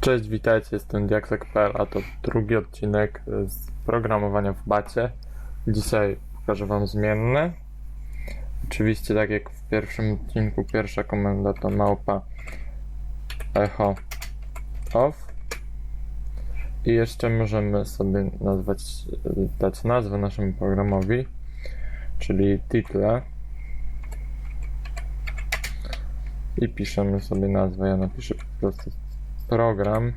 Cześć, witajcie, jestem Diaksek.pl, a to drugi odcinek z programowania w bacie. Dzisiaj pokażę Wam zmienne. Oczywiście, tak jak w pierwszym odcinku, pierwsza komenda to małpa echo off. I jeszcze możemy sobie nazwać, dać nazwę naszemu programowi, czyli title. I piszemy sobie nazwę. Ja napiszę po prostu program.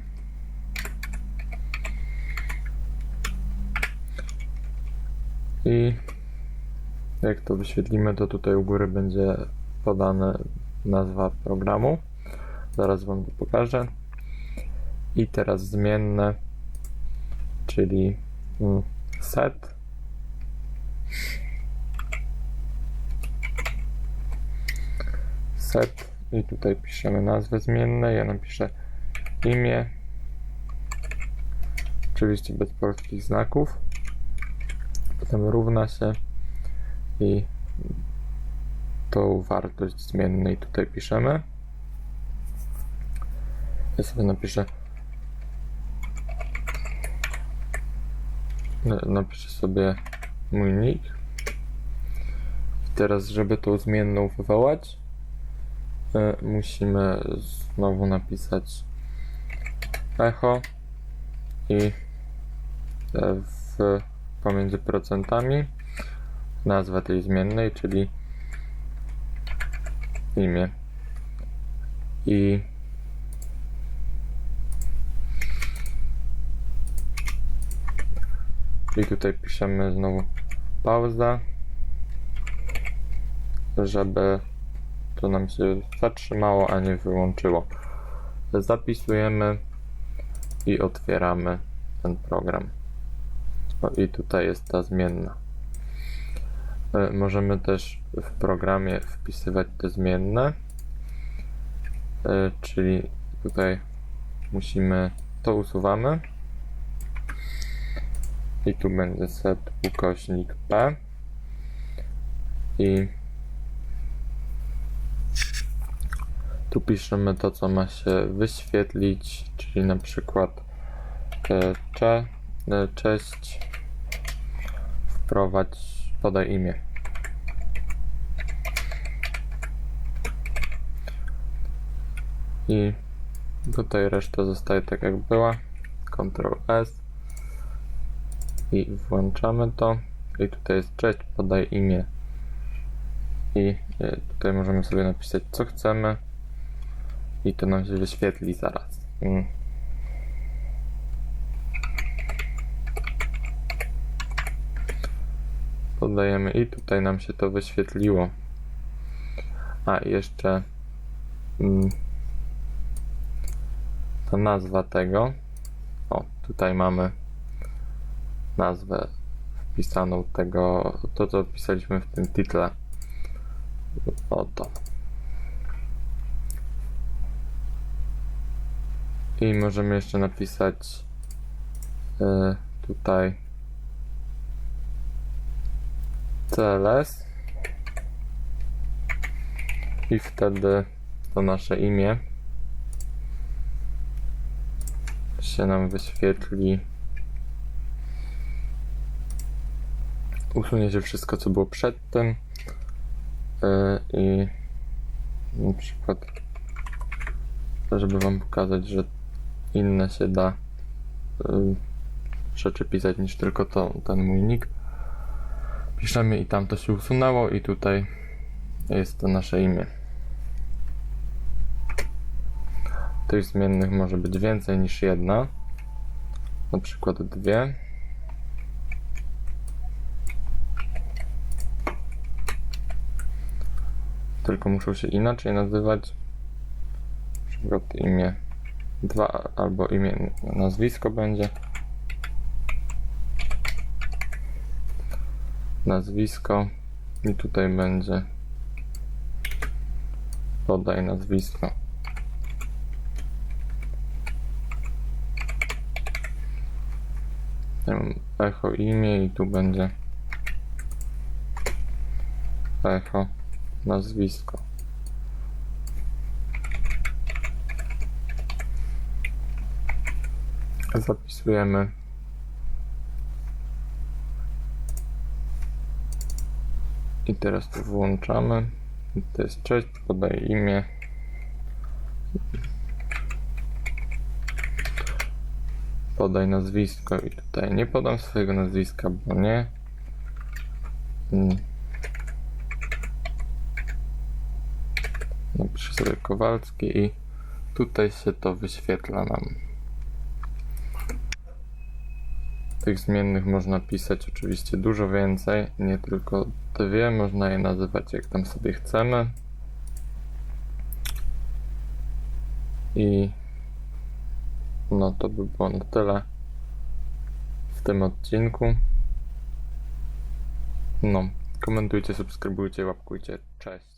I jak to wyświetlimy, to tutaj u góry będzie podana nazwa programu. Zaraz Wam to pokażę. I teraz zmienne, czyli mm, set. Set i tutaj piszemy nazwę zmienne. Ja napiszę imię. Oczywiście bez polskich znaków. Potem równa się i tą wartość zmiennej tutaj piszemy. Ja sobie napiszę na- napiszę sobie mój nick. I teraz, żeby tą zmienną wywołać, e, musimy znowu napisać echo i e, w, pomiędzy procentami nazwa tej zmiennej, czyli imię. I i tutaj piszemy znowu pauza, żeby to nam się zatrzymało, a nie wyłączyło. Zapisujemy i otwieramy ten program. O, I tutaj jest ta zmienna. E, Możemy też w programie wpisywać te zmienne, E, czyli tutaj musimy to usuwamy i tu będzie set ukośnik p i tu piszemy to, co ma się wyświetlić, czyli na przykład e, cze, e, cześć, wprowadź, podaj imię. I tutaj reszta zostaje tak jak była. Ctrl S i włączamy to. I tutaj jest cześć, podaj imię. I e, tutaj możemy sobie napisać co chcemy. I to nam się wyświetli zaraz. Podajemy i tutaj nam się to wyświetliło. A jeszcze mm, ta nazwa tego. O, tutaj mamy nazwę wpisaną tego, to co pisaliśmy w tym tytle. Oto. I możemy jeszcze napisać e, tutaj CLS i wtedy to nasze imię się nam wyświetli. Usunie się wszystko, co było przedtem. Yy, I na przykład, żeby Wam pokazać, że inne się da yy, rzeczy pisać niż tylko to, ten mój nick. Piszemy i tam to się usunęło i tutaj jest to nasze imię. Tych zmiennych może być więcej niż jedna. Na przykład dwie. Tylko muszą się inaczej nazywać. Na przykład imię dwa albo imię, nazwisko będzie. Nazwisko i tutaj będzie podaj nazwisko. Wiem, echo imię i tu będzie echo nazwisko. Zapisujemy. I teraz tu włączamy. To jest cześć, podaj imię. Podaj nazwisko i tutaj nie podam swojego nazwiska, bo nie. Mm. Napiszę sobie Kowalski i tutaj się to wyświetla nam. Tych zmiennych można pisać oczywiście dużo więcej, nie tylko dwie, można je nazywać jak tam sobie chcemy. I no to by było na tyle w tym odcinku. No, komentujcie, subskrybujcie, łapkujcie. Cześć.